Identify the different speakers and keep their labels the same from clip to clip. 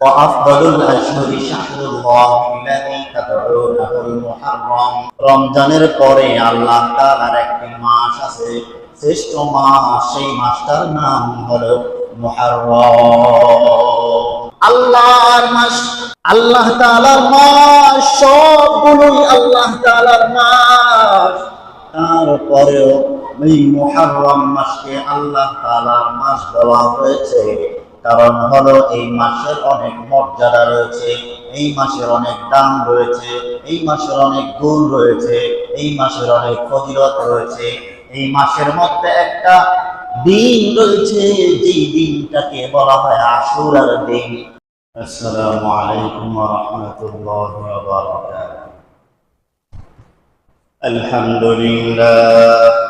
Speaker 1: وأفضل الأشهر شهر الله الذي تدعونه المحرم রমজানের পরে আল্লাহ তাআলার একটি মাস আছে শ্রেষ্ঠ মাস সেই মাসটার নাম হলো মুহররম আল্লাহর মাস আল্লাহ তাআলার মাস সবগুলোই আল্লাহ তাআলার মাস তারপরেও এই মুহররম মাসকে আল্লাহ তাআলার মাস দেওয়া হয়েছে কারণ হলো এই মাসের অনেক মর্যাদা রয়েছে, এই মাসের অনেক দাম রয়েছে, এই মাসের অনেক গুণ রয়েছে, এই মাসের অনেক ফজিলত রয়েছে। এই মাসের মধ্যে একটা দিন রয়েছে, যেই দিনটাকে বলা হয় আশুরার দিন। আসসালামু আলাইকুম ওয়া রাহমাতুল্লাহি ওয়া বারাকাতুহু। আলহামদুলিল্লাহ।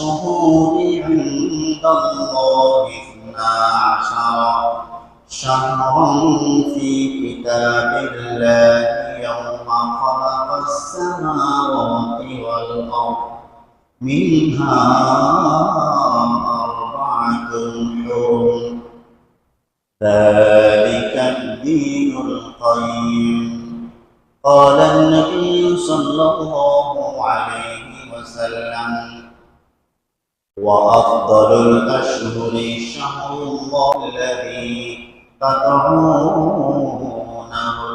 Speaker 1: الشهور عند الله اثنا عشر شهرا في كتاب الله يوم خلق السماوات والأرض. منها أربعة حرم ذلك الدين القيم. قال النبي صلى الله عليه وسلم وأفضل الأشهر شهر الله الذي تدعونه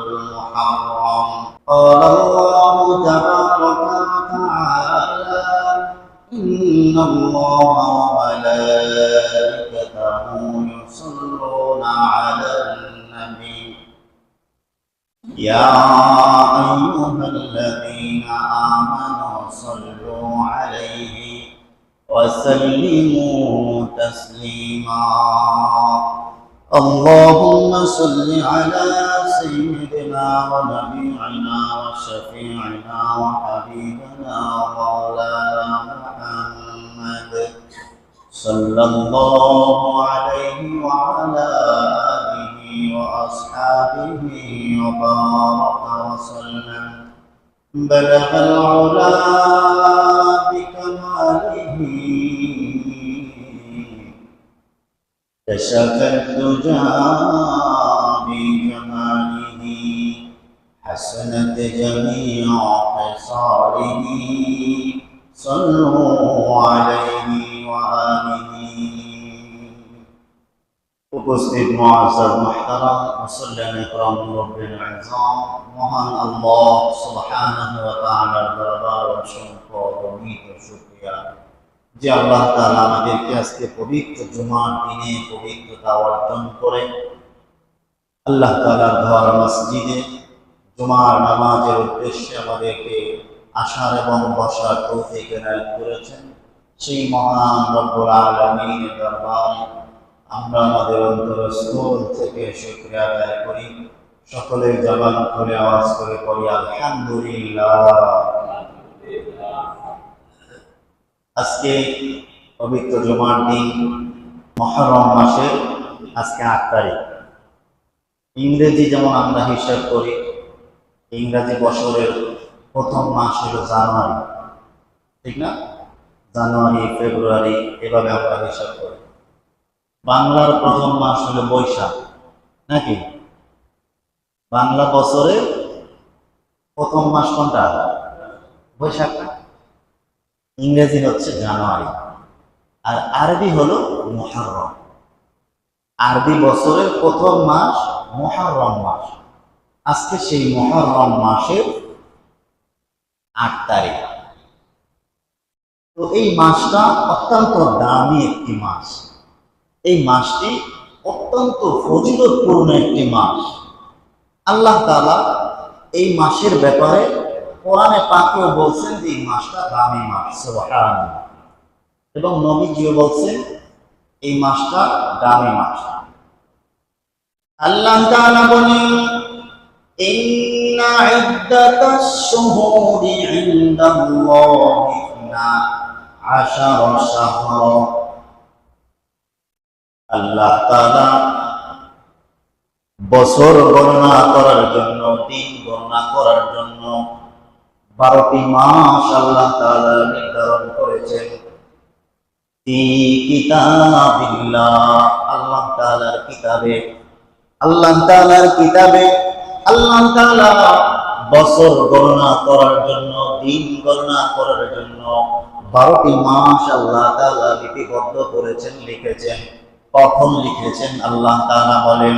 Speaker 1: المحرم. قال الله تبارك وتعالى إن الله وملائكته يصلون على النبي. يا أيها الذين آمنوا وسلموا تسليما. اللهم صل على سيدنا ونبينا وشفيعنا وحبيبنا ومولانا محمد صلى الله عليه وعلى آله وأصحابه وبارك وسلم. بلغ العلا بكماله كشف الدجى بجماله حسنت جميع خصاله صلوا عليه وآله উপস্থিত মুআজ্জাজ মুহতারাম মুসল্লিয়ান ইকরাম মুরব্বিন আযম মহান আল্লাহ সুবহানাহু ওয়া তাআলার দরবার অসংখ্য অগণিত শুকরিয়া যে আল্লাহ তাআলা আমাদেরকে আজকে পবিত্র জুমার দিনে পবিত্রতা অর্জন করে আল্লাহ তাআলার ঘর মসজিদে জুমার নামাজের উদ্দেশ্যে আমাদেরকে আসার এবং বসার তৌফিক এনায়েত করেছেন। সেই মহান রব্বুল আলামিনের দরবারে আমরা আমাদের অন্তরস্থল থেকে শুকরিয়া আদায় করি। সকলের জবান করে আওয়াজ করে পড়ি আলহামদুলিল্লাহ। আজকে পবিত্র জুমার দিন, মহরম মাসের আজকে আট তারিখ। ইংরেজি যেমন আমরা হিসাব করি, ইংরাজি বছরের প্রথম মাস হলো জানুয়ারি। ঠিক না? জানুয়ারি, ফেব্রুয়ারি, এভাবে আমরা হিসাব করি। বাংলার প্রথম মাস হলো বৈশাখ, নাকি? বাংলা বছরের প্রথম মাস কোনটা? বৈশাখ? ইংরেজি হচ্ছে জানুয়ারি, আর আরবি হলো মুহররম। আরবি বছরের প্রথম মাস মুহররম মাস। আজকে সেই মুহররম মাসের আট তারিখ। তো এই মাসটা অত্যন্ত দামি একটি মাস। এই মাসটি অত্যন্ত ফজিলতপূর্ণ একটি মাস। আল্লাহ তাআলা এই মাসের ব্যাপারে কোরআনে পাকেও বলছেন যে এই মাসটা দামি মাস এবং নবীজিও বলছেন, এই মাসটা দামি মাস। আল্লাহ তাআলা বলেন, ইন্না ইদ্দাতাস শুহুরি ইনদাল্লাহি আশার শাহর। আল্লাহ তাআলা বছর গণনা করার জন্য, দিন গণনা করার জন্য বারোটি মাস আল্লাহ নির্ধারণ করেছেন। আল্লাহ কিতাবে। আল্লাহ কিতাবে আল্লাহ বছর গণনা করার জন্য, দিন গণনা করার জন্য বারোটি মাস আল্লাহ লিপিবদ্ধ করেছেন, লিখেছেন। কখন লিখেছেন আল্লাহ তাআলা বলেন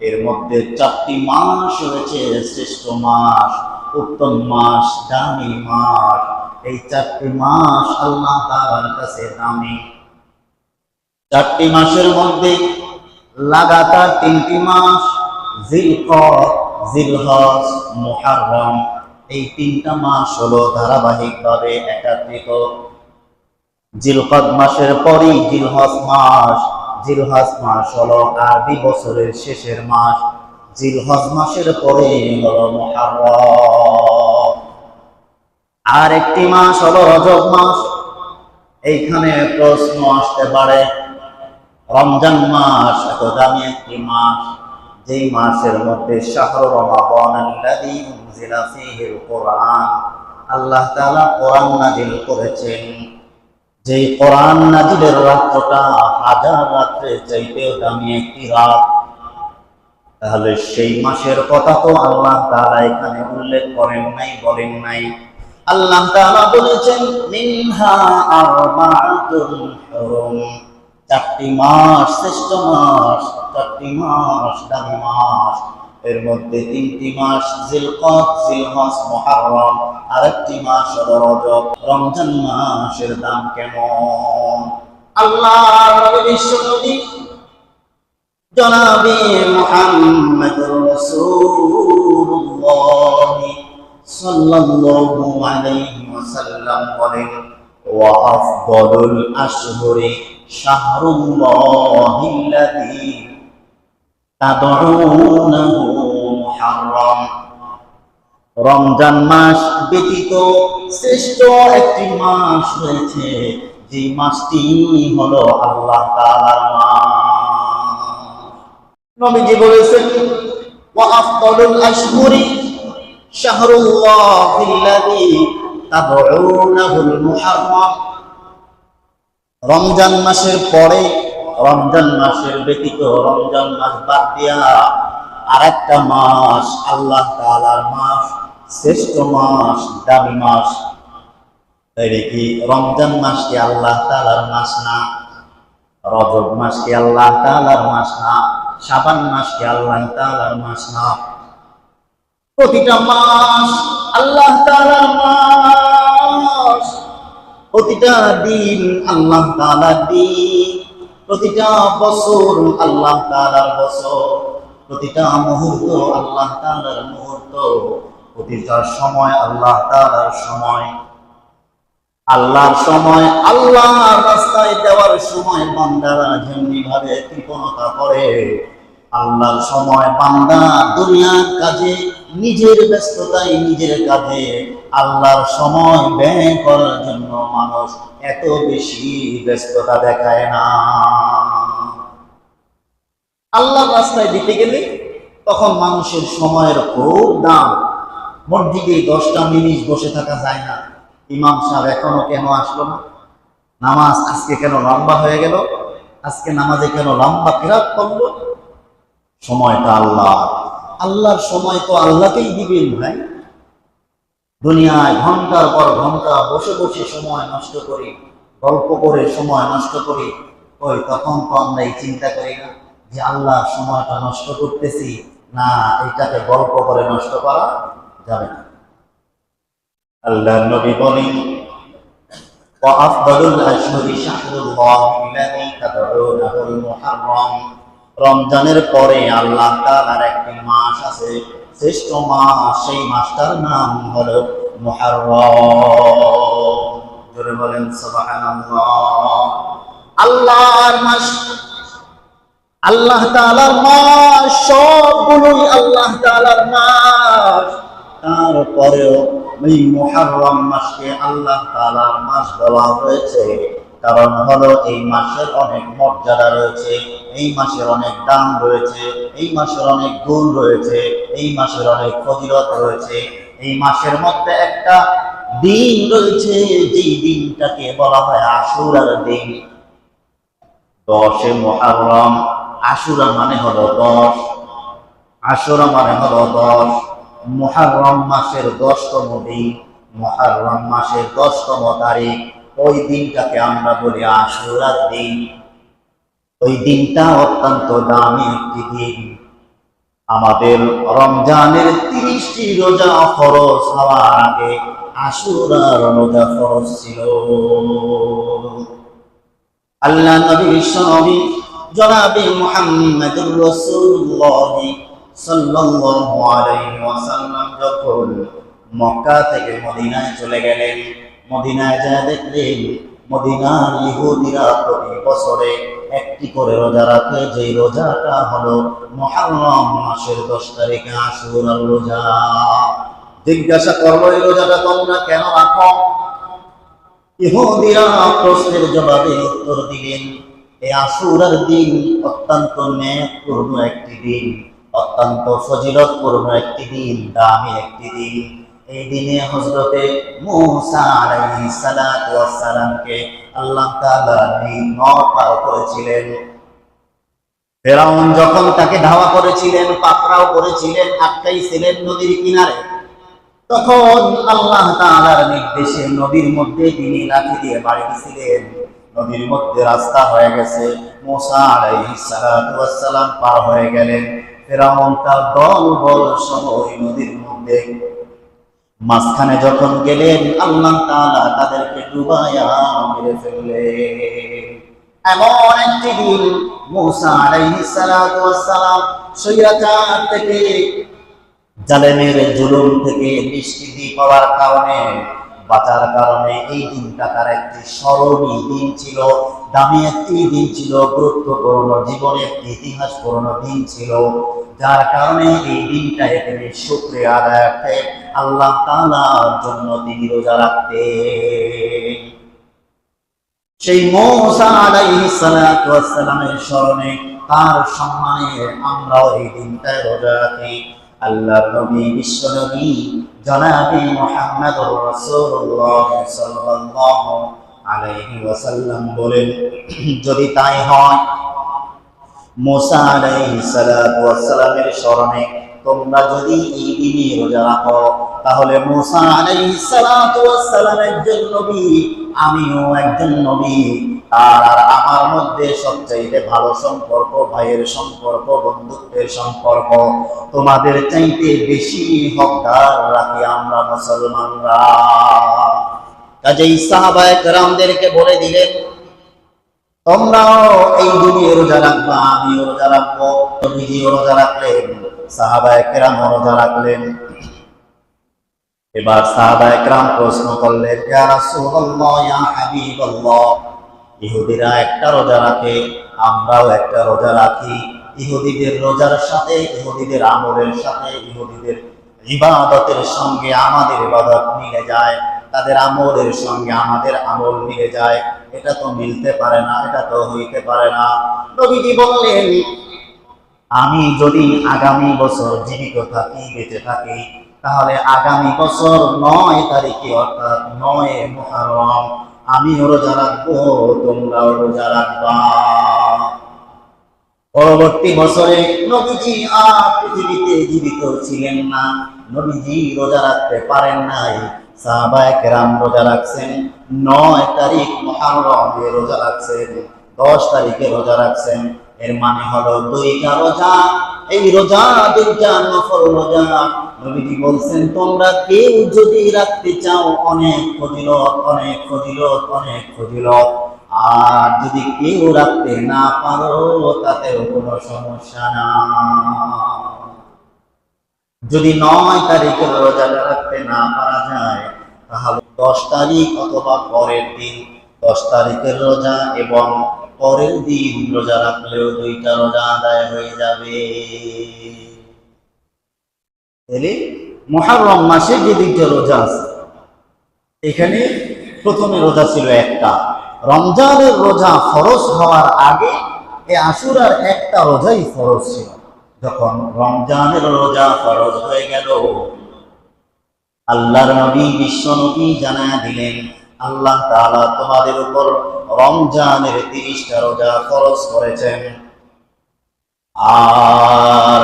Speaker 1: এর মধ্যে চারটি মাস রয়েছে, শ্রেষ্ঠ মাস, উত্তম মাস, দামি মাস। এই চারটি মাস আল্লাহ তাআলার কাছে দামি। চারটি মাসের মধ্যে লাগাতার তিনটি মাস, জিলকদ, জিলহজ, মুহাররম। এই তিনটা মাস হলো ধারাবাহিকভাবে একাত্রিত। জিলকদ মাসের পরই জিলহজ মাস জিলহজ মাস হলো আরবি বছরের শেষের মাস। জিলহজ মাসের পরে হলো মুহাররম। আর একটি মাস হলো রজব মাস। এইখানে প্রশ্ন আসতে পারে, রমজান মাস এত দামি একটি মাস। যেই মাসের মধ্যে শাহর রমাদান কোরআন। আল্লাহ তাআলা কোরআন নাজিল করেছেন। যেই কোরআন নাজিলের রাত্রটা হাজার রাত্রে চাইতেও দামি একটি রাত। তাহলে সেই মাসের কথা তো আল্লাহ তাআলা এখানে উল্লেখ করেন নাই, বলেন নাই। আল্লাহ তাআলা বলেছেন, মিনহা আরবাআতুন হুরুম। চারটি মাস, শ্রেষ্ঠ মাস, চারটি মাস, দামি মাস। এর মধ্যে তিনটি মাস জিলকদ জিলহজ, মুহাররম। আরেকটি মাস হলো রজব রমজান মাসের দাম কেমন? আল্লাহ নবী বিশ্বনবী জনাবে মুহাম্মদুর রাসূলুল্লাহ সাল্লাল্লাহু আলাইহি ওয়াসাল্লাম বলেন, ওয়া আফদালুল আশহুরি শাহরুল্লাহিল্লাযী তাদউনাহু মুহাররম। রমজান মাস ব্যতীত শ্রেষ্ঠ একটি মাস রয়েছে যে মাসটি হলো আল্লাহ তাআলার নবীজি বলেছেন রমজান মাসের পরে, রমজান মাসের ব্যতীত রমজান মাস বাদ দিয়া আরেকটা মাস আল্লাহ মাস শ্রেষ্ঠ মাস, দামি মাস। তাইলে কি রমজান মাস কি আল্লাহ তাআলার মাস না? রজব মাস কি আল্লাহ তাআলার মাস না? শাবান মাস কি আল্লাহ তাআলার মাস না? প্রতিটা মাস আল্লাহ তাআলার মাস। প্রতিটা দিন আল্লাহ তাআলার দিন। প্রতিটা বছর আল্লাহ তাআলার বছর। প্রতিটা মুহূর্ত আল্লাহ তাআলার মুহূর্ত। সময় আল্লাহ সময়। আল্লাহর সময় রাস্তায় দেওয়ার সময় বান্দারা যেমনি ভাবে কৃপণতা করে, আল্লাহর সময় বান্দা দুনিয়ার কাজে, নিজের ব্যস্ততায় নিজের কাজে, আল্লাহর সময় ব্যয় করার জন্য মানুষ এত বেশি ব্যস্ততা দেখায় না। আল্লাহর রাস্তায় দিতে গেলে তখন মানুষের সময়ের খুব দাম। মসজিদে দশটা মিনিট বসে থাকা যায় না। ইমাম সাহেব এখনও কেন আসলো না? নামাজ আজকে কেন লম্বা হয়ে গেল? আজকে নামাজে কেন লম্বা ফেরাত করল? সময়টা আল্লাহ। আল্লাহর সময় তো আল্লাহকেই দিবেন ভাই। দুনিয়ায় ঘণ্টার পর ঘণ্টা বসে বসে সময় নষ্ট করি, গল্প করে সময় নষ্ট করি, ওই তখন তো আমরা এই চিন্তা করি না যে আল্লাহ সময়টা নষ্ট করতেছি, না, এটাকে গল্প করে নষ্ট করা যাবে না আল্লাহ নবী বলেন وأفضل الأشهر شهر الله الذي تدعونه المحرم রমজানের পরে আল্লাহ তাআলার একটি মাস আছে শ্রেষ্ঠ মাস সেই মাসটার নাম হলো মুহাররম জোরে বলেন সুবহানাল্লাহ আল্লাহর মাস আল্লাহ তাআলার মাস সবগুলোই আল্লাহ তাআলার মাস তারপরেও এই মুহাররম মাসকে আল্লাহ তাআলার মাস বলা হয়েছে। কারণ হলো এই মাসের অনেক মর্যাদা রয়েছে, এই মাসের অনেক দাম রয়েছে, এই মাসের অনেক গুণ রয়েছে, এই মাসের অনেক ফজিলত রয়েছে। এই মাসের মধ্যে একটা দিন রয়েছে, যেই দিনটাকে বলা হয় আশুরার দিন। দশে মহারম আশুরা মানে হলো দশ, আশুরা মানে হলো দশ। মহারম মাসের দশতম দিন মহারম মাসের দশতম তারিখ, ওই দিনটাকে আমরা বলি আশুরার দিন। ওই দিনটা অত্যন্ত দামি একটি দিন। আমাদের রমজানের তিরিশটি রোজা ফরজ হওয়ার আগে আশুরার রোজা ফরজ ছিল। আল্লাহ নবী বিশ্ব নবী জনাবে মুহাম্মদুর রাসূলুল্লাহ থেকে মদিনায় চলে গেলেন, মদিনায় যা দেখলেন ইহুদিরা প্রতি বছরে একটি করে রোজা রাখে। যে রোজাটা হলো মহারম মাসের দশ তারিখে আশুরার রোজা। জিজ্ঞাসা করল, এই রোজাটা তোমরা কেন রাখো? ইহুদিরা প্রশ্নের জবাবে উত্তর দিলেন এই আশুরার দিন অত্যন্ত ন্যায়পূর্ণ একটি দিন। অত্যন্ত ফজিলতপূর্ণ একটি দিন, দামি একটি দিন। এই দিনে হজরতে সালামকে আল্লাহ নর করেছিলেন। ফেরাউন যখন তাকে ধাওয়া করেছিলেন, পাকড়াও করেছিলেন, আটকাইছিলেন নদীর কিনারে, তখন আল্লাহ তাআলার নির্দেশে নদীর মধ্যে তিনি লাঠি দিয়ে বাড়ি দিয়েছিলেন নদীর মধ্যে রাস্তা হয়ে গেছে, মুসা আলাইহিস সালাম পার হয়ে গেলেন। তার দল বল ওই নদীর মধ্যে। মাঝখানে যখন গেলেন, আল্লাহ তাদেরকে ডুবায়া মেরে এমন একটি দিন মুসা থেকে, জালেমের জুলুম থেকে নিষ্কৃতি পাওয়ার কারণে বাঁচার কারণে এই দিনটা তার একটি স্মরণীয় দিন ছিল, দামি একটি দিন ছিল, গুরুত্বপূর্ণ, জীবনের একটি ইতিহাসপূর্ণ দিন ছিল। যার কারণে এই দিনটায় তিনি শুক্রিয়া আদায়ার্থে আল্লাহ তাআলার জন্য তিনি রোজা রাখতে সেই মৌসা সালামের স্মরণে তার সম্মানে আমরাও এই দিনটায় রোজা রাখি। আল্লাহর নবী, বিশ্ব নবী, জনাবি মুহাম্মদুর রাসূলুল্লাহ সাল্লাল্লাহু আলাইহি ওয়াসাল্লাম বলেন, যদি তাই হয়, মুসা আলাইহিস সালাতু ওয়াস সালামের স্মরণে তোমরা যদি এই দিনে রোজা রাখো, তাহলে মুসা আলাইহিস সালাতু ওয়াস সালাম একজন নবী, আমিও একজন নবী। আর আমার মধ্যে সবচাইতে ভালো সম্পর্ক, ভাইয়ের সম্পর্ক, বন্ধুত্বের সম্পর্ক। তোমাদের চাইতে বেশি হকদার রাখি আমরা মুসলমানরা। কাজেই সাহাবায়ে কেরামদেরকে বলে দিলেন তোমরাও এই দিনে রোজা রাখবা, আমিও রোজা রাখব, নবীজিও রোজা রাখলেন সাহাবায়ে কেরাম রোজা রাখলেন। এবার সাহাবায়ে কেরাম প্রশ্ন করলেন, ইয়া রাসূলুল্লাহ, ইয়া হাবিবাল্লাহ ইহুদিরা একটা রোজা রাখে, আমরাও একটা রোজা রাখি। ইহুদিদের রোজার সাথে, ইহুদিদের আমলের সাথে, ইহুদিদের ইবাদতের সঙ্গে আমাদের ইবাদত মিলে যায়। তাদের আমলের সঙ্গে আমাদের আমল মিলে যায়। এটা তো মিলতে পারে না, এটা তো হইতে পারে না। নবীজি বললেন, আমি যদি আগামী বছর জীবিত থাকি, বেঁচে থাকি, তাহলে আগামী বছর নয় তারিখে অর্থাৎ নয় মহারম আমি রোজা রাখব, তোমরাও রোজা রাখবা। পরবর্তী বছরে নবীজি আর পৃথিবীতে জীবিত ছিলেন না, নবীজি রোজা রাখতে পারেন নাই। সাহাবায়ে কেরাম রোজা রাখছেন, নয় তারিখ মহারমে রোজা রাখছেন, দশ তারিখে রোজা রাখছেন। এর মানে হলো দুইটা রোজা এই রোজা দুইটা নফল রোজা। নবীজি বলছেন, তোমরা কেউ যদি রাখতে চাও, অনেক ফজিলত অনেক ফজিলত অনেক ফজিলত। আর যদি কেউ রাখতে না পারো, তাতেও কোনো সমস্যা না। যদি নয় তারিখের রোজাটা রাখতে না পারা যায়, তাহলে দশ তারিখ অথবা পরের দিন দশ তারিখের রোজা এবং পরের দিন রোজা রাখলেও দুইটা রোজা আদায় হয়ে যাবে। তাহলে মহারম মাসে যে দুইটা রোজা আছে, এখানে প্রথমে রোজা ছিল একটা। রমজানের রোজা ফরজ হওয়ার আগে এই আশুরার একটা রোজাই ফরজ ছিল। যখন রমজানের রোজা ফরজ হয়ে গেল, আল্লাহর নবী বিশ্ব নবী জানা দিলেন, আল্লাহ তোমাদের উপর রমজানের তিরিশটা রোজা ফরজ করেছেন। আর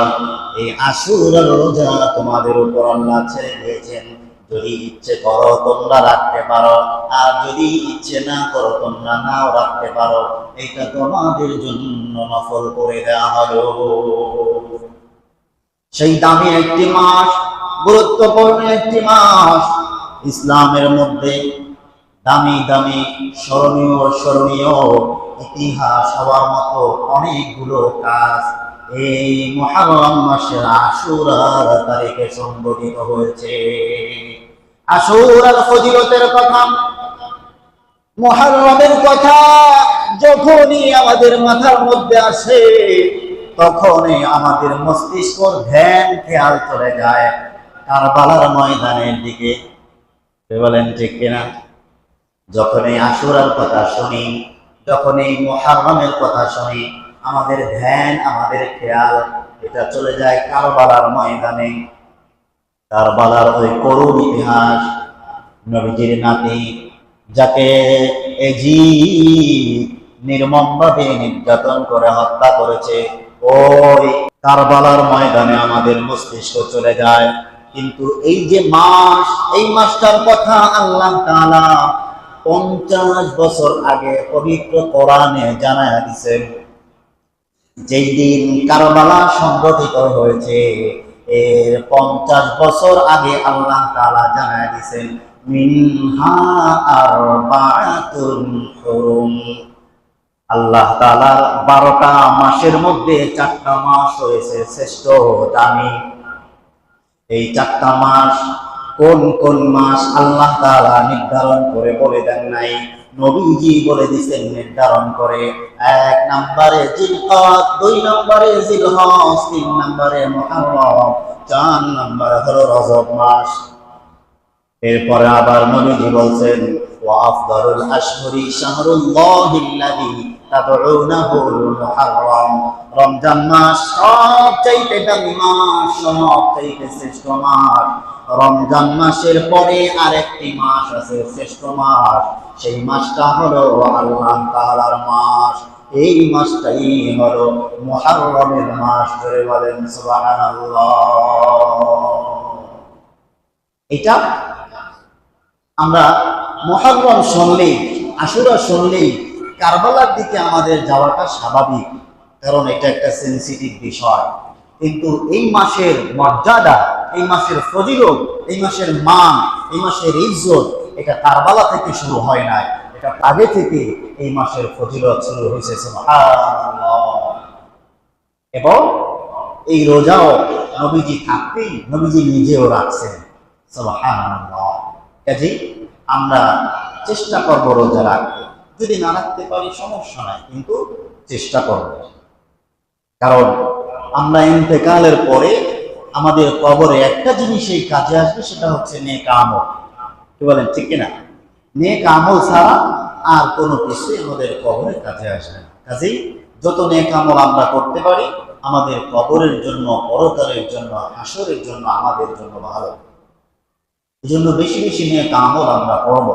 Speaker 1: এই আশুরার রোজা তোমাদের উপর আল্লাহ ছেড়ে দিয়েছেন। যদি ইচ্ছে করো তোমরা রাখতে পারো, আর যদি ইচ্ছে না করো তোমরা নাও রাখতে পারো, এটা তোমাদের জন্য নফল করে দেওয়া হলো। সেই দামি একটি মাস, গুরুত্বপূর্ণ একটি মাস, ইসলামের মধ্যে দামি দামি স্মরণীয় স্মরণীয় ইতিহাস হওয়ার মতো অনেকগুলো কাজ এই মহারম মাসের আশুরার তারিখে সংগঠিত হয়েছে। আশুরার ফজিলতের কথা মহারমের কথা যখনই আমাদের মাথার মধ্যে আসে, তখনই আমাদের মস্তিষ্কর ধ্যান, খেয়াল চলে যায় কারবালার ময়দানের দিকে। বলেন ঠিক কিনা? যখন এই আশুরার কথা শুনি যখন এই মহারমের কথা শুনি, আমাদের ধ্যান, আমাদের খেয়াল, এটা চলে যায় কারবালার ময়দানে। কারবালার ওই করুণ ইতিহাস, নবীজির নাতি, যাকে এজি নির্মমভাবে নির্যাতন করে হত্যা করেছে, ওই কারবালার ময়দানে আমাদের মস্তিষ্ক চলে যায়। কিন্তু এই যে মাস, এই মাসটার কথা আল্লাহ তাআলা পঞ্চাশ বছর আগে পবিত্র কোরআনে জানায় দিছেন যেই দিন কারবালা সংগঠিত হয়েছে, এর পঞ্চাশ বছর আগে আল্লাহ তাআলা জানায় দিছেন আল্লাহ তাআলার বারোটা মাসের মধ্যে চারটা মাস রয়েছে শ্রেষ্ঠ দামি। এই চারটা মাস কোন কোন মাস আল্লাহ তাআলা নির্ধারণ করে বলে দেন নাই? নবীজি বলে দিচ্ছেন নির্ধারণ করে। এক নম্বরে জিলকত, দুই নম্বরে জিলহজ, তিন নম্বরে মুহররম, চার নম্বরে হলো রজব মাস। এরপরে আবার নবীজি বলছেন, ওয়া আফদারুল আশহুরি শাহরুল্লাহিল্লাযী রমজান মাস সবচাইতে দামি মাস, সবচাইতে শ্রেষ্ঠ মাস। রমজান মাসের পরে আরেকটি মাস আছে শ্রেষ্ঠ মাস। সেই মাসটা হলো আল্লাহ তাআলার মাস। এই মাসটাই হলো মুহাররমের মাস ধরে বলেন সুবহানাল্লাহ। এটা আমরা মহারম শুনলেই, আশুরা শুনলেই কারবালার দিকে আমাদের যাওয়াটা স্বাভাবিক, কারণ এটা একটা সেন্সিটিভ বিষয়। কিন্তু এই মাসের মর্যাদা, এই মাসের ফজিলত, এই মাসের মান, এই মাসের ইজ্জত, এটা কারবালা থেকে শুরু হয় নাই। এটা আগে থেকে এই মাসের ফজিলত শুরু হয়েছে এবং এই রোজাও নবীজি থাকতেই নবীজি নিজেও রাখছেন কাজেই আমরা চেষ্টা করব রোজা রাখতে। যদি না রাখতে পারি সমস্যা নাই, কিন্তু চেষ্টা করব। কারণ আমরা ইন্তেকালের পরে আমাদের কবরে একটা জিনিসই কাজে আসবে, সেটা হচ্ছে নেক আমল। কি বলেন, ঠিক কিনা? নেক আমল ছাড়া আর কোনো কিছুই আমাদের কবরে কাজে আসবে না। কাজেই যত নেক আমল আমরা করতে পারি, আমাদের কবরের জন্য, পরকালের জন্য, হাসরের জন্য, আমাদের জন্য ভালো। এই জন্য বেশি বেশি নেক আমল আমরা করব।